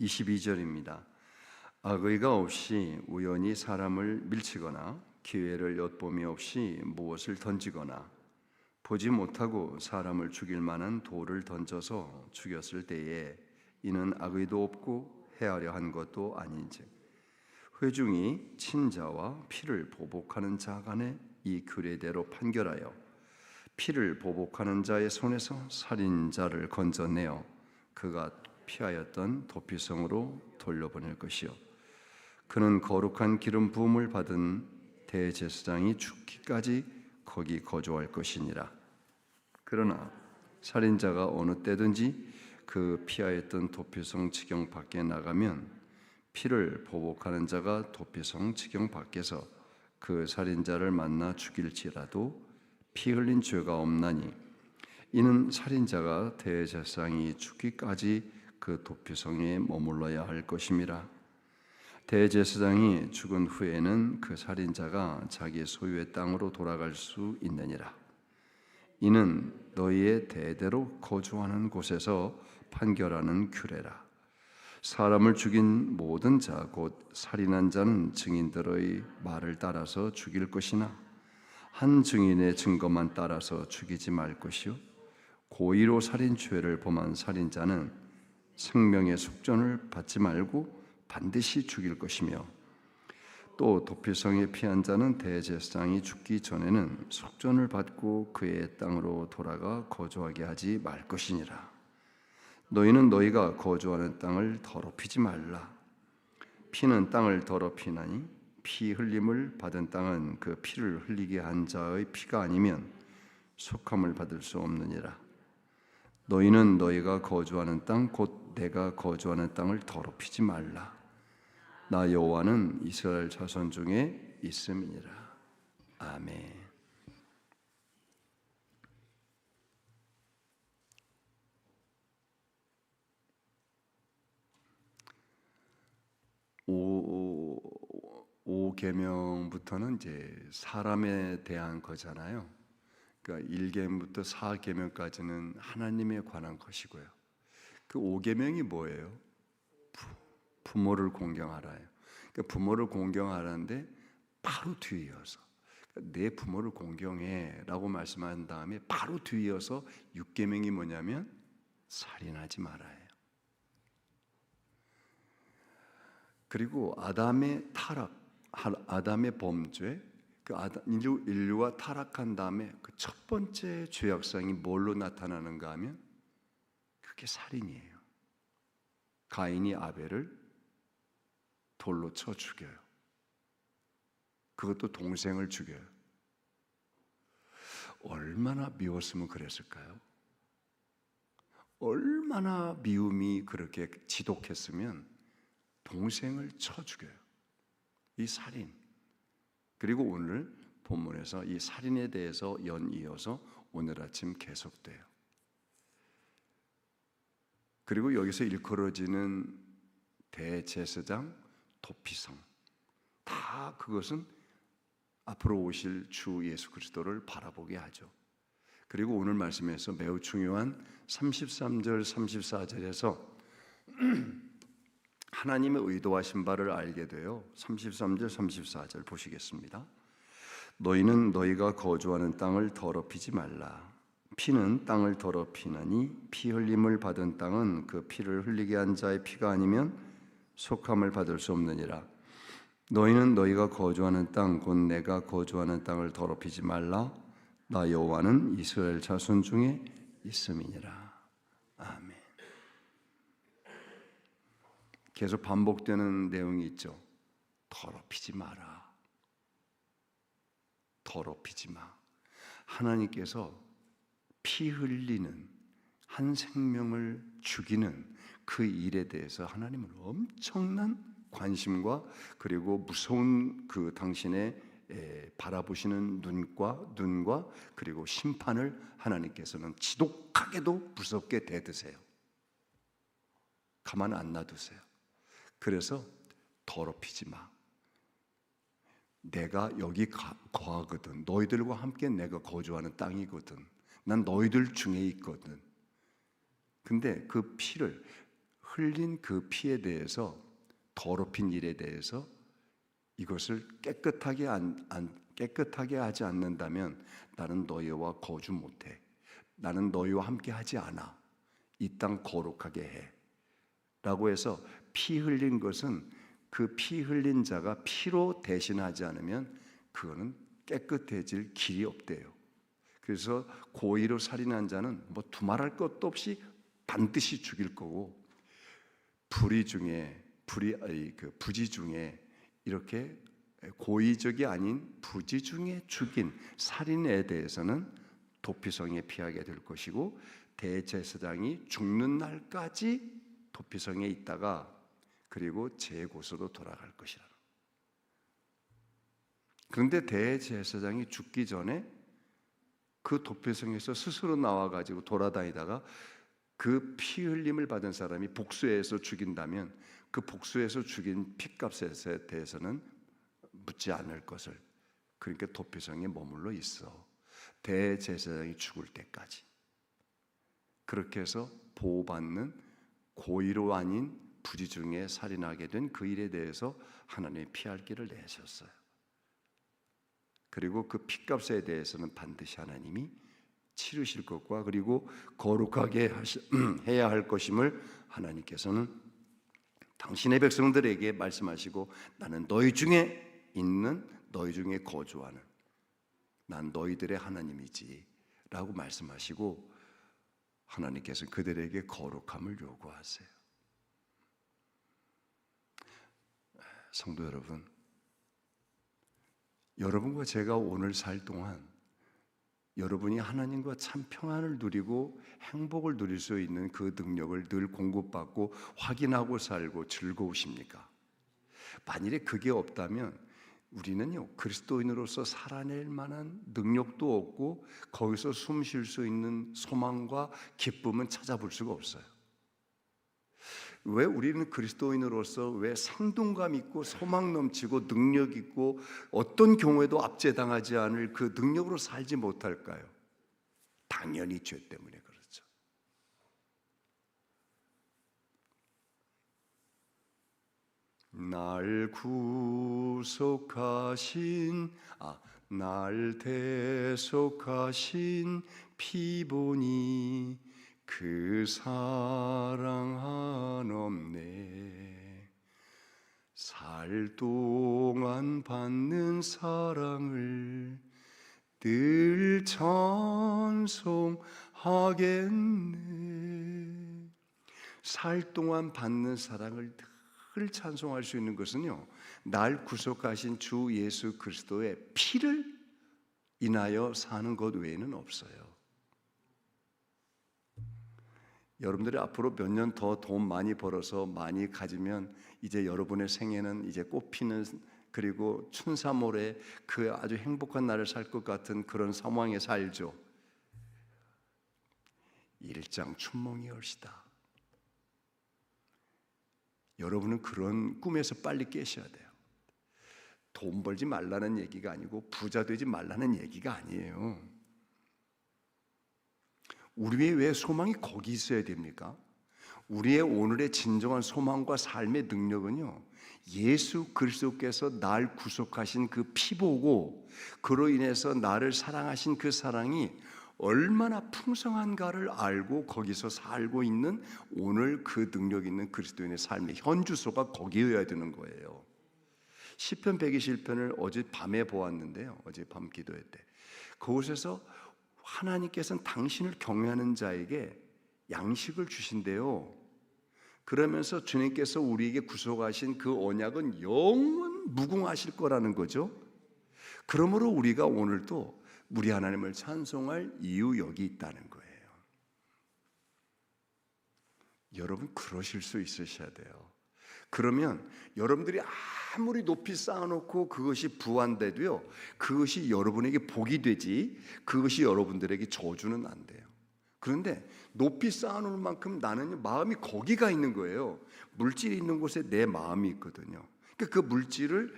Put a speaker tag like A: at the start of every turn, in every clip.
A: 22절입니다. 악의가 없이 우연히 사람을 밀치거나 기회를 엿봄이 없이 무엇을 던지거나 보지 못하고 사람을 죽일 만한 돌을 던져서 죽였을 때에 이는 악의도 없고 해하려 한 것도 아닌즉 회중이 친자와 피를 보복하는 자 간에 이 규례대로 판결하여 피를 보복하는 자의 손에서 살인자를 건져내어 그가 피하였던 도피성으로 돌려보낼 것이요. 그는 거룩한 기름 부음을 받은 대제사장이 죽기까지 거기 거주할 것이니라. 그러나 살인자가 어느 때든지 그 피하였던 도피성 지경 밖에 나가면 피를 보복하는 자가 도피성 지경 밖에서 그 살인자를 만나 죽일지라도 피 흘린 죄가 없나니 이는 살인자가 대제사장이 죽기까지 그 도피성에 머물러야 할 것임이라. 대제사장이 죽은 후에는 그 살인자가 자기 소유의 땅으로 돌아갈 수 있느니라. 이는 너희의 대대로 거주하는 곳에서 판결하는 규례라. 사람을 죽인 모든 자 곧 살인한 자는 증인들의 말을 따라서 죽일 것이나 한 증인의 증거만 따라서 죽이지 말 것이요. 고의로 살인 죄를 범한 살인자는 생명의 숙전을 받지 말고 반드시 죽일 것이며 또 도피성에 피한 자는 대제사장이 죽기 전에는 숙전을 받고 그의 땅으로 돌아가 거주하게 하지 말 것이니라. 너희는 너희가 거주하는 땅을 더럽히지 말라. 피는 땅을 더럽히나니 피 흘림을 받은 땅은 그 피를 흘리게 한 자의 피가 아니면 속함을 받을 수 없느니라 너희는 너희가 거주하는 땅 곧 내가 거주하는 땅을 더럽히지 말라. 나 여호와는 이스라엘 자손 중에 있음이니라. 아멘. 오, 오 계명부터는 이제 사람에 대한 거잖아요. 그러니까 1계명부터 4계명까지는 하나님에 관한 것이고요. 그 5계명이 뭐예요? 부, 모를 공경하라요. 그러니까 부모를 공경하라는데 바로 뒤이어서 그러니까 내 부모를 공경해라고 말씀한 다음에 바로 뒤이어서 6계명이 뭐냐면 살인하지 말아요. 그리고 아담의 타락, 아담의 범죄, 그 인류, 인류가 타락한 다음에 그 첫 번째 죄악성이 뭘로 나타나는가 하면 그게 살인이에요. 가인이 아벨을 돌로 쳐 죽여요. 그것도 동생을 죽여요. 얼마나 미웠으면 그랬을까요? 얼마나 미움이 그렇게 지독했으면 동생을 쳐 죽여요. 이 살인. 그리고 오늘 본문에서 이 살인에 대해서 연이어서 오늘 아침 계속돼요. 그리고 여기서 일컬어지는 대제사장, 도피성. 다 그것은 앞으로 오실 주 예수 그리스도를 바라보게 하죠. 그리고 오늘 말씀에서 매우 중요한 33절, 34절에서 하나님의 의도하신 바를 알게 돼요. 33절, 34절 보시겠습니다. 너희는 너희가 거주하는 땅을 더럽히지 말라. 피는 땅을 더럽히나니 피 흘림을 받은 땅은 그 피를 흘리게 한 자의 피가 아니면 속함을 받을 수 없느니라. 너희는 너희가 거주하는 땅, 곧 내가 거주하는 땅을 더럽히지 말라. 나 여호와는 이스라엘 자손 중에 있음이니라. 아멘. 계속 반복되는 내용이 있죠. 더럽히지 마라. 더럽히지 마. 하나님께서 피 흘리는 한 생명을 죽이는 그 일에 대해서 하나님은 엄청난 관심과 그리고 무서운 그 당신의 바라보시는 눈과 눈과 그리고 심판을 하나님께서는 지독하게도 무섭게 대드세요. 가만 안 놔두세요. 그래서 더럽히지 마. 내가 여기 거하거든. 너희들과 함께 내가 거주하는 땅이거든. 난 너희들 중에 있거든. 근데 그 피를 흘린 그 피에 대해서 더럽힌 일에 대해서 이것을 깨끗하게 안, 안- 깨끗하게 하지 않는다면 나는 너희와 거주 못해. 나는 너희와 함께 하지 않아. 이 땅 거룩하게 해. 라고 해서 피 흘린 것은 그 피 흘린 자가 피로 대신하지 않으면 그거는 깨끗해질 길이 없대요. 그래서 고의로 살인한 자는 뭐 두말할 것도 없이 반드시 죽일 거고 불의 중에 불의 아니 그 부지 중에 이렇게 고의적이 아닌 부지 중에 죽인 살인에 대해서는 도피성에 피하게 될 것이고 대제사장이 죽는 날까지 도피성에 있다가 그리고 제 곳으로 돌아갈 것이라. 그런데 대제사장이 죽기 전에 그 도피성에서 스스로 나와 가지고 돌아다니다가 그 피 흘림을 받은 사람이 복수해서 죽인다면 그 복수해서 죽인 피값에 대해서는 묻지 않을 것을. 그러니까 도피성에 머물러 있어. 대제사장이 죽을 때까지. 그렇게 해서 보호받는 고의로 아닌 부지 중에 살인하게 된 그 일에 대해서 하나님이 피할 길을 내셨어요. 그리고 그 피값에 대해서는 반드시 하나님이 치르실 것과 그리고 거룩하게 하시, 해야 할 것임을 하나님께서는 당신의 백성들에게 말씀하시고 나는 너희 중에 있는 너희 중에 거주하는 난 너희들의 하나님이지 라고 말씀하시고 하나님께서 그들에게 거룩함을 요구하세요. 성도 여러분, 여러분과 제가 오늘 살 동안 여러분이 하나님과 참 평안을 누리고 행복을 누릴 수 있는 그 능력을 늘 공급받고 확인하고 살고 즐거우십니까? 만일에 그게 없다면 우리는요 그리스도인으로서 살아낼 만한 능력도 없고 거기서 숨 쉴 수 있는 소망과 기쁨은 찾아볼 수가 없어요. 왜 우리는 그리스도인으로서 왜 상동감 있고 소망 넘치고 능력 있고 어떤 경우에도 압제당하지 않을 그 능력으로 살지 못할까요? 당연히 죄 때문에 그렇죠. 날 구속하신 아, 날 대속하신 피보니 그 사랑 한없네. 살 동안 받는 사랑을 늘 찬송하겠네. 살 동안 받는 사랑을 늘 찬송할 수 있는 것은요 날 구속하신 주 예수 그리스도의 피를 인하여 사는 것 외에는 없어요 여러분들이 앞으로 몇 년 더 돈 많이 벌어서 많이 가지면 이제 여러분의 생애는 이제 꽃피는 그리고 춘삼월에 그 아주 행복한 날을 살 것 같은 그런 상황에 살죠. 일장 춘몽이 얼시다. 여러분은 그런 꿈에서 빨리 깨셔야 돼요. 돈 벌지 말라는 얘기가 아니고 부자 되지 말라는 얘기가 아니에요. 우리의 왜 소망이 거기 있어야 됩니까? 우리의 오늘의 진정한 소망과 삶의 능력은요. 예수 그리스도께서 날 구속하신 그 피보고 그로 인해서 나를 사랑하신 그 사랑이 얼마나 풍성한가를 알고 거기서 살고 있는 오늘 그 능력 있는 그리스도인의 삶의 현주소가 거기여야 되는 거예요. 시편 121편을 어제 밤에 보았는데요. 어제 밤 기도회 때. 그곳에서 하나님께서는 당신을 경외하는 자에게 양식을 주신대요. 그러면서 주님께서 우리에게 구속하신 그 언약은 영원 무궁하실 거라는 거죠. 그러므로 우리가 오늘도 우리 하나님을 찬송할 이유 여기 있다는 거예요. 여러분 그러실 수 있으셔야 돼요. 그러면 여러분들이 아무리 높이 쌓아놓고 그것이 부한데도요, 그것이 여러분에게 복이 되지, 그것이 여러분들에게 저주는 안 돼요. 그런데 높이 쌓아놓을 만큼 나는 마음이 거기가 있는 거예요. 물질이 있는 곳에 내 마음이 있거든요. 그러니까 그 물질을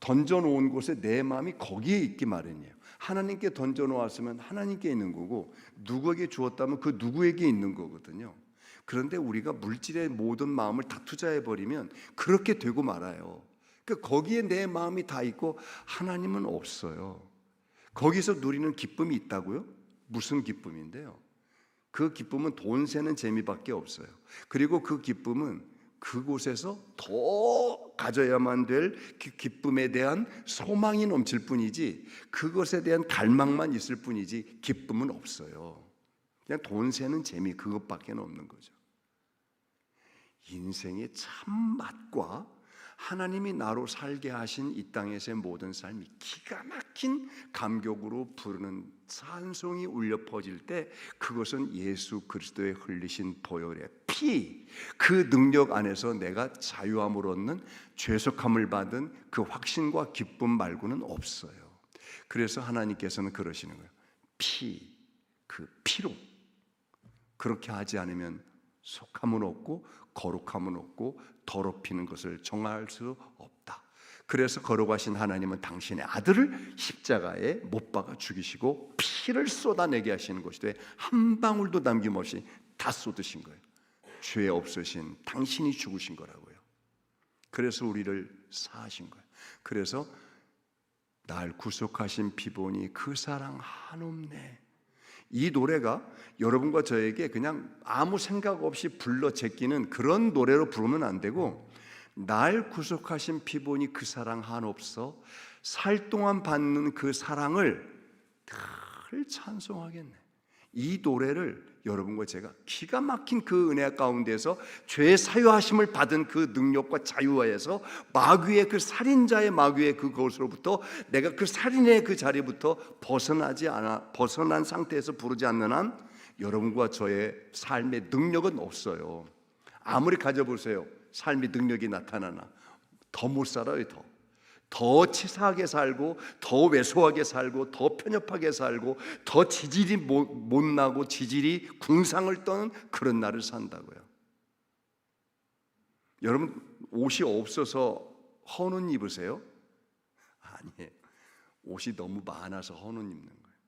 A: 던져놓은 곳에 내 마음이 거기에 있기 마련이에요. 하나님께 던져놓았으면 하나님께 있는 거고 누구에게 주었다면 그 누구에게 있는 거거든요. 그런데 우리가 물질의 모든 마음을 다 투자해 버리면 그렇게 되고 말아요. 그 거기에 내 마음이 다 있고 하나님은 없어요. 거기서 누리는 기쁨이 있다고요? 무슨 기쁨인데요? 그 기쁨은 돈 세는 재미밖에 없어요. 그리고 그 기쁨은 그곳에서 더 가져야만 될그 기쁨에 대한 소망이 넘칠 뿐이지 그것에 대한 갈망만 있을 뿐이지 기쁨은 없어요. 그냥 돈 세는 재미 그것밖에 없는 거죠. 인생의 참 맛과 하나님이 나로 살게 하신 이 땅에서의 모든 삶이 기가 막힌 감격으로 부르는 찬송이 울려 퍼질 때 그것은 예수 그리스도의 흘리신 보혈의 피, 그 능력 안에서 내가 자유함을 얻는 죄속함을 받은 그 확신과 기쁨 말고는 없어요. 그래서 하나님께서는 그러시는 거예요. 피, 그 피로 그렇게 하지 않으면 속함은 없고 거룩함은 없고 더럽히는 것을 정할 수 없다. 그래서 거룩하신 하나님은 당신의 아들을 십자가에 못 박아 죽이시고 피를 쏟아내게 하시는 것이되 한 방울도 남김없이 다 쏟으신 거예요. 죄 없으신 당신이 죽으신 거라고요. 그래서 우리를 사하신 거예요. 그래서 날 구속하신 피보니 그 사랑 한없네. 이 노래가 여러분과 저에게 그냥 아무 생각 없이 불러 제끼는 그런 노래로 부르면 안 되고 날 구속하신 피보니 그 사랑 한없어 살 동안 받는 그 사랑을 늘 찬송하겠네. 이 노래를 여러분과 제가 기가 막힌 그 은혜 가운데서 죄 사유하심을 받은 그 능력과 자유하에서 마귀의 그 살인자의 마귀의 그것으로부터 내가 그 살인의 그 자리부터 벗어나지 않아 벗어난 상태에서 부르지 않는 한 여러분과 저의 삶의 능력은 없어요. 아무리 가져보세요. 삶의 능력이 나타나나 더 못 살아요, 더. 더 치사하게 살고 더 왜소하게 살고 더 편협하게 살고 더 지질이 못, 못 나고 지질이 궁상을 떠는 그런 날을 산다고요. 여러분 옷이 없어서 헌옷 입으세요? 아니에요. 옷이 너무 많아서 헌옷 입는 거예요.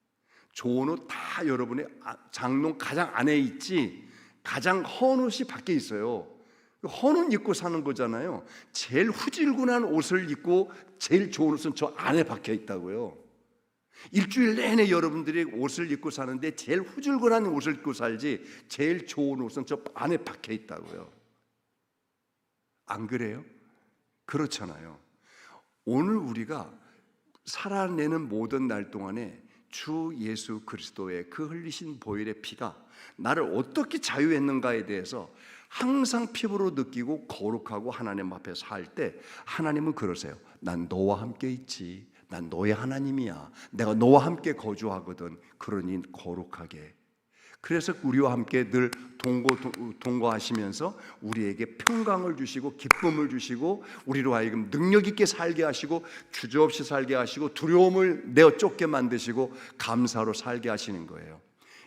A: 좋은 옷 다 여러분의 아, 장롱 가장 안에 있지 가장 헌 옷이 밖에 있어요. 헌옷 입고 사는 거잖아요. 제일 후질근한 옷을 입고 제일 좋은 옷은 저 안에 박혀 있다고요. 일주일 내내 여러분들이 옷을 입고 사는데 제일 후질근한 옷을 입고 살지 제일 좋은 옷은 저 안에 박혀 있다고요. 안 그래요? 그렇잖아요. 오늘 우리가 살아내는 모든 날 동안에 주 예수 그리스도의 그 흘리신 보혈의 피가 나를 어떻게 자유했는가에 대해서 항상 피부로 느끼고 거룩하고 하나님 앞에 살 때 하나님은 그러세요. 난 너와 함께 있지. 난 너의 하나님이야. 내가 너와 함께 거주하거든. 그러니 거룩하게. 그래서 우리와 함께 늘 동거 동거하시면서 우리에게 평강을 주시고 기쁨을 주시고 우리로 하여금 능력 있게 살게 하시고 주저없이 살게 하시고 두려움을 내어 쫓게 만드시고 감사로 살게 하시는 거예요.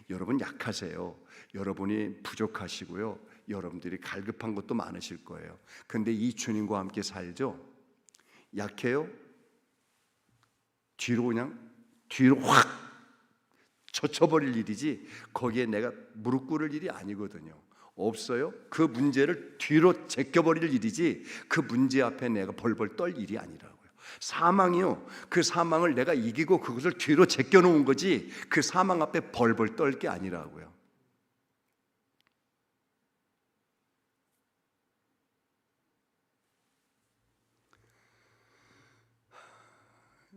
A: 여러분 약하세요. 여러분이 부족하시고요. 여러분들이 갈급한 것도 많으실 거예요. 근데 이 주님과 함께 살죠. 약해요. 뒤로 그냥 뒤로 확 젖혀버릴 일이지 거기에 내가 무릎 꿇을 일이 아니거든요. 없어요. 그 문제를 뒤로 제껴버릴 일이지 그 문제 앞에 내가 벌벌 떨 일이 아니라고요. 사망이요. 그 사망을 내가 이기고 그것을 뒤로 제껴놓은 거지 그 사망 앞에 벌벌 떨 게 아니라고요.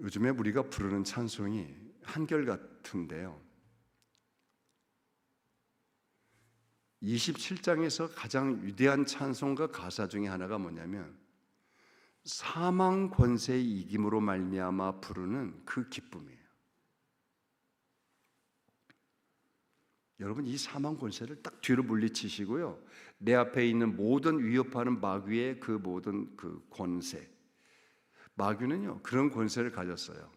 A: 요즘에 우리가 부르는 찬송이 한결같은데요. 27장에서 가장 위대한 찬송가 가사 중에 하나가 뭐냐면 사망 권세의 이김으로 말미암아 부르는 그 기쁨이에요. 여러분 이 사망 권세를 딱 뒤로 물리치시고요. 내 앞에 있는 모든 위협하는 마귀의 그 모든 그 권세. 마귀는요 그런 권세를 가졌어요.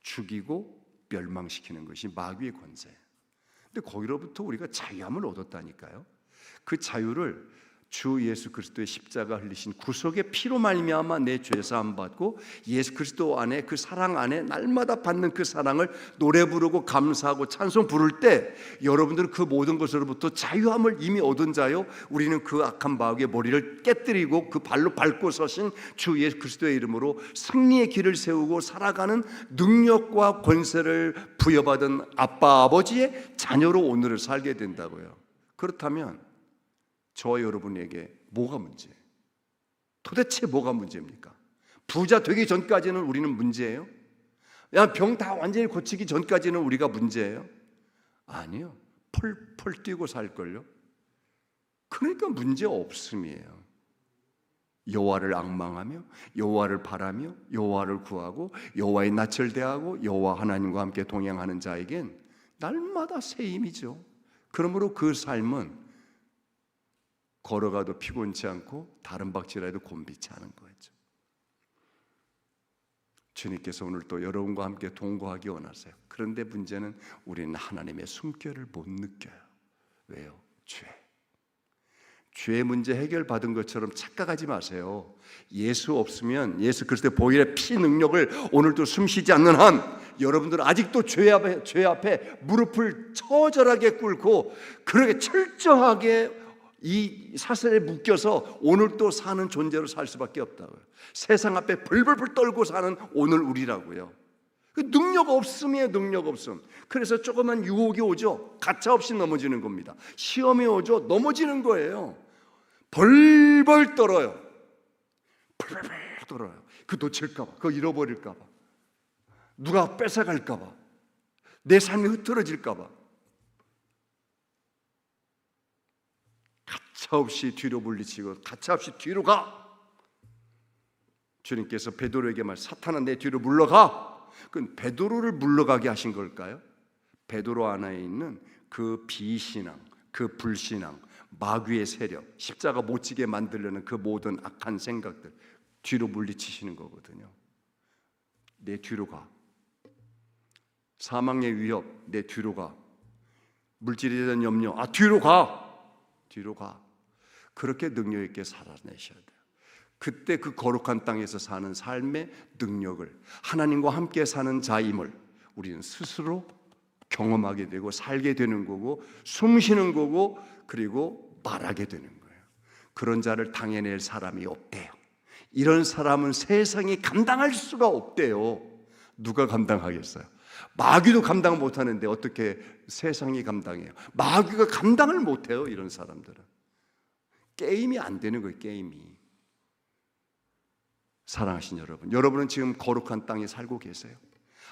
A: 죽이고 멸망시키는 것이 마귀의 권세. 근데 거기로부터 우리가 자유함을 얻었다니까요. 그 자유를 주 예수 그리스도의 십자가 흘리신 구속의 피로 말미암아 내 죄 사함 받고 예수 그리스도 안에 그 사랑 안에 날마다 받는 그 사랑을 노래 부르고 감사하고 찬송 부를 때 여러분들은 그 모든 것으로부터 자유함을 이미 얻은 자요 우리는 그 악한 마귀의 머리를 깨뜨리고 그 발로 밟고 서신 주 예수 그리스도의 이름으로 승리의 길을 세우고 살아가는 능력과 권세를 부여받은 아빠 아버지의 자녀로 오늘을 살게 된다고요. 그렇다면 저와 여러분에게 뭐가 문제예요? 도대체 뭐가 문제입니까? 부자 되기 전까지는 우리는 문제예요? 병다 완전히 고치기 전까지는 우리가 문제예요? 아니요. 펄펄 뛰고 살걸요? 그러니까 문제 없음이에요. 여호와를 악망하며 여호와를 바라며 여호와를 구하고 여호와의 낯을 대하고 여호와 하나님과 함께 동행하는 자에겐 날마다 새 힘이죠. 그러므로 그 삶은 걸어가도 피곤치 않고 다른 박질해도 곤비치 않은 거죠. 주님께서 오늘 또 여러분과 함께 동거하기 원하세요. 그런데 문제는 우리는 하나님의 숨결을 못 느껴요. 왜요? 죄. 죄 문제 해결 받은 것처럼 착각하지 마세요. 예수 없으면 예수 그리스도의 보혈의 피 능력을 오늘도 숨쉬지 않는 한 여러분들은 아직도 죄 앞에 죄 앞에 무릎을 처절하게 꿇고 그렇게 철저하게 이 사슬에 묶여서 오늘 또 사는 존재로 살 수밖에 없다고요. 세상 앞에 벌벌벌 떨고 사는 오늘 우리라고요. 그 능력 없음이에요, 능력 없음. 그래서 조그만 유혹이 오죠. 가차 없이 넘어지는 겁니다. 시험이 오죠. 넘어지는 거예요. 벌벌 떨어요. 벌벌 떨어요. 그 놓칠까봐, 그거 잃어버릴까봐, 누가 뺏어갈까봐, 내 삶이 흐트러질까봐. 가차 없이 뒤로 물리치고 가차 없이 뒤로 가. 주님께서 베드로에게 말 사탄아 내 뒤로 물러가. 그 베드로를 물러가게 하신 걸까요? 베드로 안에 있는 그 비신앙, 그 불신앙, 마귀의 세력, 십자가 못 지게 만들려는 그 모든 악한 생각들 뒤로 물리치시는 거거든요. 내 뒤로 가. 사망의 위협 내 뒤로 가. 물질에 대한 염려 아 뒤로 가. 뒤로 가. 그렇게 능력 있게 살아내셔야 돼요. 그때 그 거룩한 땅에서 사는 삶의 능력을 하나님과 함께 사는 자임을 우리는 스스로 경험하게 되고 살게 되는 거고 숨 쉬는 거고 그리고 말하게 되는 거예요. 그런 자를 당해낼 사람이 없대요. 이런 사람은 세상이 감당할 수가 없대요. 누가 감당하겠어요? 마귀도 감당 못 하는데 어떻게 세상이 감당해요? 마귀가 감당을 못 해요, 이런 사람들은. 게임이 안 되는 거예요, 게임이. 사랑하신 여러분, 여러분은 지금 거룩한 땅에 살고 계세요.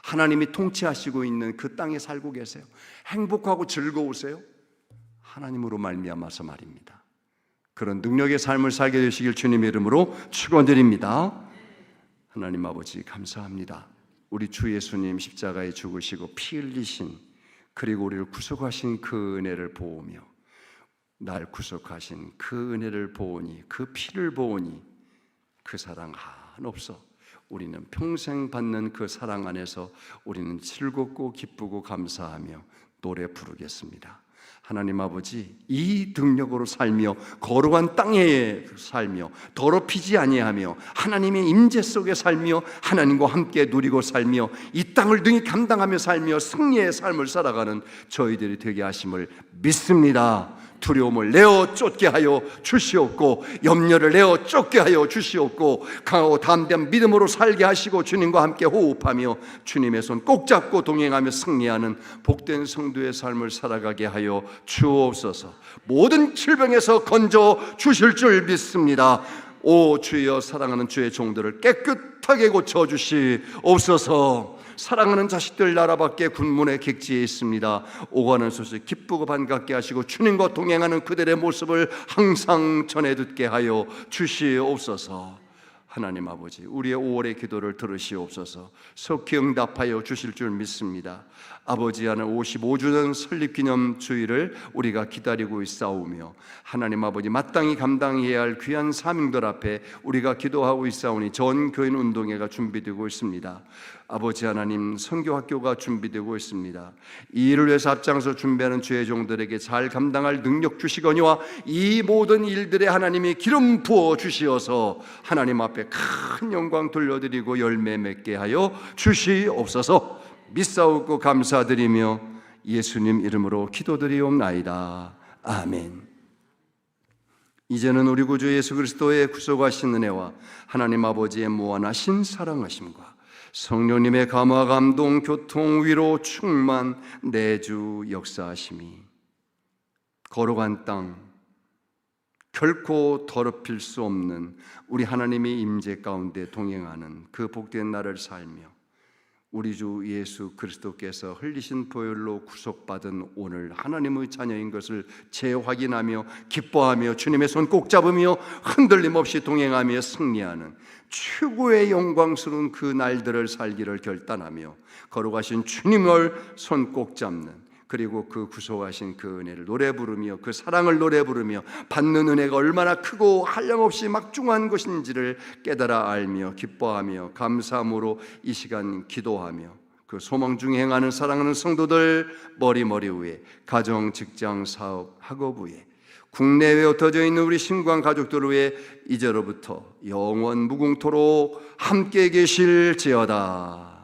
A: 하나님이 통치하시고 있는 그 땅에 살고 계세요. 행복하고 즐거우세요? 하나님으로 말미암아서 말입니다. 그런 능력의 삶을 살게 되시길 주님의 이름으로 축원드립니다. 하나님 아버지 감사합니다. 우리 주 예수님 십자가에 죽으시고 피 흘리신 그리고 우리를 구속하신 그 은혜를 보오며 날 구속하신 그 은혜를 보오니 그 피를 보오니 그 사랑 한없어 우리는 평생 받는 그 사랑 안에서 우리는 즐겁고 기쁘고 감사하며 노래 부르겠습니다. 하나님 아버지 이 능력으로 살며 거룩한 땅에 살며 더럽히지 아니하며 하나님의 임재 속에 살며 하나님과 함께 누리고 살며 이 땅을 능히 감당하며 살며 승리의 삶을 살아가는 저희들이 되게 하심을 믿습니다. 두려움을 내어 쫓게 하여 주시옵고 염려를 내어 쫓게 하여 주시옵고 강하고 담대한 믿음으로 살게 하시고 주님과 함께 호흡하며 주님의 손 꼭 잡고 동행하며 승리하는 복된 성도의 삶을 살아가게 하여 주옵소서. 모든 질병에서 건져 주실 줄 믿습니다. 오 주여 사랑하는 주의 종들을 깨끗하게 고쳐 주시옵소서. 사랑하는 자식들 나라 밖에 군문의 객지에 있습니다. 오가는 소식 기쁘고 반갑게 하시고 주님과 동행하는 그들의 모습을 항상 전해 듣게 하여 주시옵소서. 하나님 아버지, 우리의 5월의 기도를 들으시옵소서. 속히 응답하여 주실 줄 믿습니다. 아버지 하나 55주년 설립기념 주일을 우리가 기다리고 있사오며 하나님 아버지 마땅히 감당해야 할 귀한 사명들 앞에 우리가 기도하고 있사오니 전 교인 운동회가 준비되고 있습니다. 아버지 하나님 선교 학교가 준비되고 있습니다. 이 일을 위해서 앞장서 준비하는 주의 종들에게 잘 감당할 능력 주시거니와 이 모든 일들에 하나님이 기름 부어 주시어서 하나님 앞에 큰 영광 돌려드리고 열매 맺게 하여 주시옵소서. 믿사옵고 감사드리며 예수님 이름으로 기도드리옵나이다. 아멘. 이제는 우리 구주 예수 그리스도의 구속하신 은혜와 하나님 아버지의 무한하신 사랑하심과 성령님의 감화 감동 교통 위로 충만 내주 역사하심이. 거룩한 땅 결코 더럽힐 수 없는 우리 하나님의 임재 가운데 동행하는 그 복된 날을 살며 우리 주 예수 그리스도께서 흘리신 보혈로 구속받은 오늘 하나님의 자녀인 것을 재확인하며 기뻐하며 주님의 손 꼭 잡으며 흔들림 없이 동행하며 승리하는 최고의 영광스러운 그 날들을 살기를 결단하며 거룩하신 주님을 손 꼭 잡는 그리고 그 구속하신 그 은혜를 노래 부르며 그 사랑을 노래 부르며 받는 은혜가 얼마나 크고 한량없이 막중한 것인지를 깨달아 알며 기뻐하며 감사함으로 이 시간 기도하며 그 소망 중에 행하는 사랑하는 성도들 머리머리 위에 가정, 직장, 사업, 학업 위에 국내외에 흩어져 있는 우리 신관 가족들 위해 이제로부터 영원 무궁토록 함께 계실지어다.